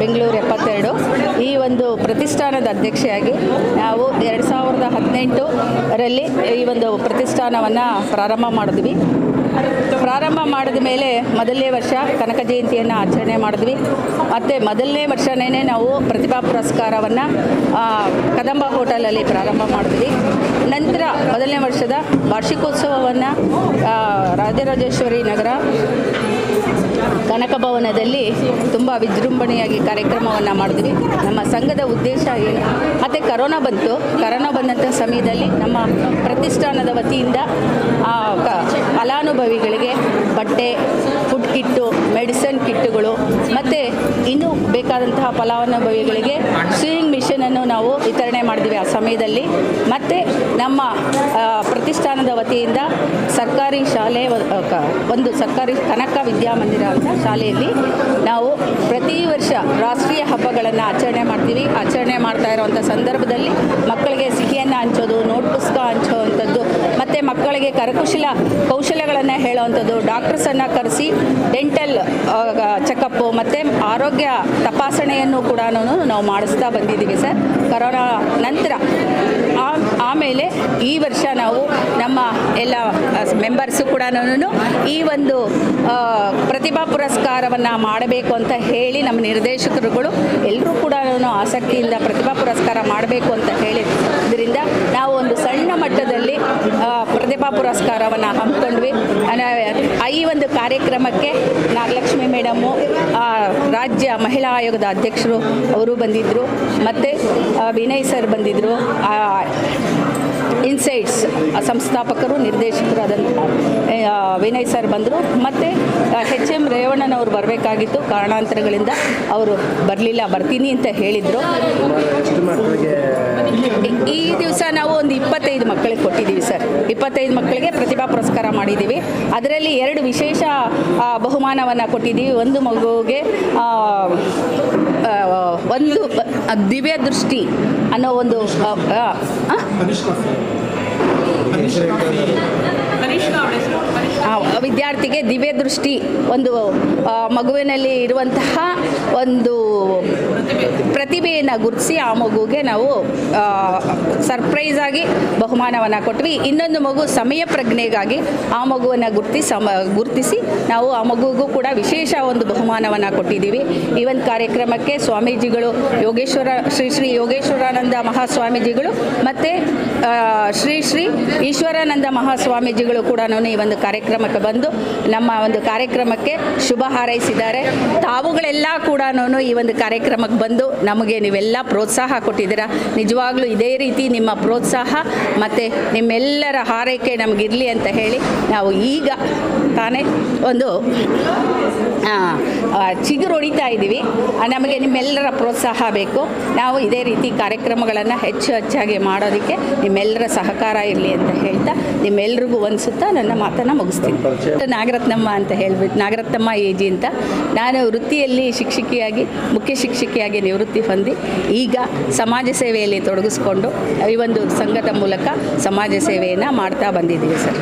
ಬೆಂಗಳೂರು ಎಪ್ಪತ್ತೆರಡು. ಈ ಒಂದು ಪ್ರತಿಷ್ಠಾನದ ಅಧ್ಯಕ್ಷೆಯಾಗಿ ನಾವು ಎರಡು ಸಾವಿರದ ಹದಿನೆಂಟರಲ್ಲಿ ಈ ಒಂದು ಪ್ರತಿಷ್ಠಾನವನ್ನು ಪ್ರಾರಂಭ ಮಾಡಿದ್ವಿ. ಪ್ರಾರಂಭ ಮಾಡಿದ ಮೇಲೆ ಮೊದಲನೇ ವರ್ಷ ಕನಕ ಜಯಂತಿಯನ್ನು ಆಚರಣೆ ಮಾಡಿದ್ವಿ. ಮತ್ತು ಮೊದಲನೇ ವರ್ಷನೇ ನಾವು ಪ್ರತಿಭಾ ಪುರಸ್ಕಾರವನ್ನು ಕದಂಬ ಹೋಟೆಲಲ್ಲಿ ಪ್ರಾರಂಭ ಮಾಡಿದ್ವಿ. ನಂತರ ಮೊದಲನೇ ವರ್ಷದ ವಾರ್ಷಿಕೋತ್ಸವವನ್ನು ರಾಜರಾಜೇಶ್ವರಿ ನಗರ ಕನಕ ಭವನದಲ್ಲಿ ತುಂಬ ವಿಜೃಂಭಣೆಯಾಗಿ ಕಾರ್ಯಕ್ರಮವನ್ನು ಮಾಡಿದ್ವಿ. ನಮ್ಮ ಸಂಘದ ಉದ್ದೇಶ ಏನು? ಮತ್ತು ಕರೋನಾ ಬಂತು. ಕರೋನಾ ಬಂದಂಥ ಸಮಯದಲ್ಲಿ ನಮ್ಮ ಪ್ರತಿಷ್ಠಾನದ ವತಿಯಿಂದ ಫಲಾನುಭವಿಗಳಿಗೆ ಬಟ್ಟೆ ಫುಡ್ ಕಿಟ್ಟು ಮೆಡಿಸನ್ ಕಿಟ್ಟುಗಳು ಮತ್ತು ಇನ್ನೂ ಬೇಕಾದಂತಹ ಫಲಾನುಭವಿಗಳಿಗೆ ಮಿಷನನ್ನು ನಾವು ವಿತರಣೆ ಮಾಡಿದ್ವಿ ಆ ಸಮಯದಲ್ಲಿ. ಮತ್ತು ನಮ್ಮ ಪ್ರತಿಷ್ಠಾನದ ವತಿಯಿಂದ ಸರ್ಕಾರಿ ಶಾಲೆ ಒಂದು ಸರ್ಕಾರಿ ಕನಕ ವಿದ್ಯಾಮಂದಿರ ಅಂತ ಶಾಲೆಯಲ್ಲಿ ನಾವು ಪ್ರತಿ ವರ್ಷ ರಾಷ್ಟ್ರೀಯ ಹಬ್ಬಗಳನ್ನು ಆಚರಣೆ ಮಾಡ್ತೀವಿ. ಆಚರಣೆ ಮಾಡ್ತಾ ಇರುವಂಥ ಸಂದರ್ಭದಲ್ಲಿ ಮಕ್ಕಳಿಗೆ ಸಿಹಿಯನ್ನು ಹಂಚೋದು ನೋಟ್ ಪುಸ್ತಕ ಹಂಚುವಂಥದ್ದು ಮತ್ತು ಮಕ್ಕಳಿಗೆ ಕರಕುಶಲ ಕೌಶಲ್ಯಗಳನ್ನು ಹೇಳುವಂಥದ್ದು. ಡಾಕ್ಟರ್ಸನ್ನು ಕರೆಸಿ ಡೆಂಟಲ್ ಚೆಕಪ್ಪು, ಮತ್ತು ಆರೋಗ್ಯ ತಪಾಸಣೆಯನ್ನು ಕೂಡ ನಾವು ಮಾಡಿಸ್ತಾ ಬಂದಿದ್ದೀವಿ ಸರ್. ಕರೋನಾ ನಂತರ ಆಮೇಲೆ ಈ ವರ್ಷ ನಾವು ನಮ್ಮ ಎಲ್ಲ ಮೆಂಬರ್ಸು ಕೂಡ ಈ ಒಂದು ಪ್ರತಿಭಾ ಪುರಸ್ಕಾರವನ್ನು ಮಾಡಬೇಕು ಅಂತ ಹೇಳಿ ನಮ್ಮ ನಿರ್ದೇಶಕರುಗಳು ಎಲ್ಲರೂ ಕೂಡ ಆಸಕ್ತಿಯಿಂದ ಪ್ರತಿಭಾ ಪುರಸ್ಕಾರ ಮಾಡಬೇಕು ಅಂತ ಹೇಳಿದ್ರಿಂದ ನಾವು ಒಂದು ಸಣ್ಣ ಮಟ್ಟದಲ್ಲಿ ಪ್ರತಿಭಾ ಪುರಸ್ಕಾರವನ್ನು ಹಮ್ಮಿಕೊಂಡ್ವಿ. ಈ ಒಂದು ಕಾರ್ಯಕ್ರಮಕ್ಕೆ ನಾಗಲಕ್ಷ್ಮಿ ಮೇಡಮು ರಾಜ್ಯ ಮಹಿಳಾ ಆಯೋಗದ ಅಧ್ಯಕ್ಷರು ಅವರು ಬಂದಿದ್ದರು ಮತ್ತು ವಿನಯ್ ಸರ್ ಬಂದಿದ್ದರು ಇನ್ಸೈಟ್ಸ್ ಸಂಸ್ಥಾಪಕರು, ನಿರ್ದೇಶಕರು ಅದನ್ನು ವಿನಯ್ ಸರ್ ಬಂದರು. ಮತ್ತು ಹೆಚ್ ಎಂ ರೇವಣ್ಣನವರು ಬರಬೇಕಾಗಿತ್ತು ಕಾರಣಾಂತರಗಳಿಂದ ಅವರು ಬರಲಿಲ್ಲ, ಬರ್ತೀನಿ ಅಂತ ಹೇಳಿದರು. ಈ ದಿವಸ ನಾವು ಒಂದು ಇಪ್ಪತ್ತೈದು ಮಕ್ಕಳಿಗೆ ಕೊಟ್ಟಿದ್ದೀವಿ ಸರ್. ಇಪ್ಪತ್ತೈದು ಮಕ್ಕಳಿಗೆ ಪ್ರತಿಭಾ ಪುರಸ್ಕಾರ ಮಾಡಿದ್ದೀವಿ. ಅದರಲ್ಲಿ ಎರಡು ವಿಶೇಷ ಬಹುಮಾನವನ್ನು ಕೊಟ್ಟಿದ್ದೀವಿ. ಒಂದು ಮಗುವಿಗೆ ಒಂದು ದಿವ್ಯ ದೃಷ್ಟಿ ಅನ್ನೋ ಒಂದು ವಿದ್ಯಾರ್ಥಿಗೆ ದಿವ್ಯ ದೃಷ್ಟಿ ಒಂದು ಮಗುವಿನಲ್ಲಿ ಇರುವಂತಹ ಒಂದು ಪ್ರತಿಭೆಯನ್ನು ಗುರುತಿಸಿ ಆ ಮಗುಗೆ ನಾವು ಸರ್ಪ್ರೈಸ್ ಆಗಿ ಬಹುಮಾನವನ್ನು ಕೊಟ್ವಿ. ಇನ್ನೊಂದು ಮಗು ಸಮಯ ಪ್ರಜ್ಞೆಗಾಗಿ ಆ ಮಗುವನ್ನು ಗುರುತಿ ಸಮ, ಗುರುತಿಸಿ ನಾವು ಆ ಮಗುಗೂ ಕೂಡ ವಿಶೇಷ ಒಂದು ಬಹುಮಾನವನ್ನು ಕೊಟ್ಟಿದ್ದೀವಿ. ಈ ಒಂದು ಕಾರ್ಯಕ್ರಮಕ್ಕೆ ಸ್ವಾಮೀಜಿಗಳು ಯೋಗೇಶ್ವರ, ಶ್ರೀ ಶ್ರೀ ಯೋಗೇಶ್ವರಾನಂದ ಮಹಾಸ್ವಾಮೀಜಿಗಳು ಮತ್ತು ಶ್ರೀ ಶ್ರೀ ಈಶ್ವರಾನಂದ ಮಹಾಸ್ವಾಮೀಜಿಗಳು ಕೂಡ ಈ ಒಂದು ಕಾರ್ಯಕ್ರಮಕ್ಕೆ ಬಂದು ನಮ್ಮ ಒಂದು ಕಾರ್ಯಕ್ರಮಕ್ಕೆ ಶುಭ ಹಾರೈಸಿದ್ದಾರೆ. ತಾವುಗಳೆಲ್ಲ ಕೂಡ ಈ ಕಾರ್ಯಕ್ರಮಕ್ಕೆ ಬಂದು ನಮಗೆ ನೀವೆಲ್ಲ ಪ್ರೋತ್ಸಾಹ ಕೊಟ್ಟಿದ್ದೀರಾ. ನಿಜವಾಗ್ಲೂ ಇದೇ ರೀತಿ ನಿಮ್ಮ ಪ್ರೋತ್ಸಾಹ ಮತ್ತು ನಿಮ್ಮೆಲ್ಲರ ಹಾರೈಕೆ ನಮಗಿರಲಿ ಅಂತ ಹೇಳಿ ನಾವು ಈಗ ತಾನೇ ಒಂದು ಚಿಗುರು ಹೊಡಿತಾ ಇದ್ದೀವಿ. ನಮಗೆ ನಿಮ್ಮೆಲ್ಲರ ಪ್ರೋತ್ಸಾಹ ಬೇಕು. ನಾವು ಇದೇ ರೀತಿ ಕಾರ್ಯಕ್ರಮಗಳನ್ನು ಹೆಚ್ಚು ಹೆಚ್ಚಾಗಿ ಮಾಡೋದಕ್ಕೆ ನಿಮ್ಮೆಲ್ಲರ ಸಹಕಾರ ಇರಲಿ ಅಂತ ಹೇಳ್ತಾ ನಿಮ್ಮೆಲ್ರಿಗೂ ಅನಿಸುತ್ತಾ ನನ್ನ ಮಾತನ್ನು ಮುಗಿಸ್ತೀನಿ. ನಾಗರತ್ನಮ್ಮ ಅಂತ ಹೇಳ್ಬಿಟ್ಟು ನಾಗರತ್ನಮ್ಮ ಎ ಜಿ ಅಂತ. ನಾನು ವೃತ್ತಿಯಲ್ಲಿ ಶಿಕ್ಷಕಿಯಾಗಿ ಮುಖ್ಯ ಶಿಕ್ಷಕಿಯಾಗಿ ನಿವೃತ್ತಿ ಹೊಂದಿ ಈಗ ಸಮಾಜ ಸೇವೆಯಲ್ಲಿ ತೊಡಗಿಸ್ಕೊಂಡು ಈ ಒಂದು ಸಂಘದ ಮೂಲಕ ಸಮಾಜ ಸೇವೆಯನ್ನು ಮಾಡ್ತಾ ಬಂದಿದ್ದೀವಿ ಸರ್.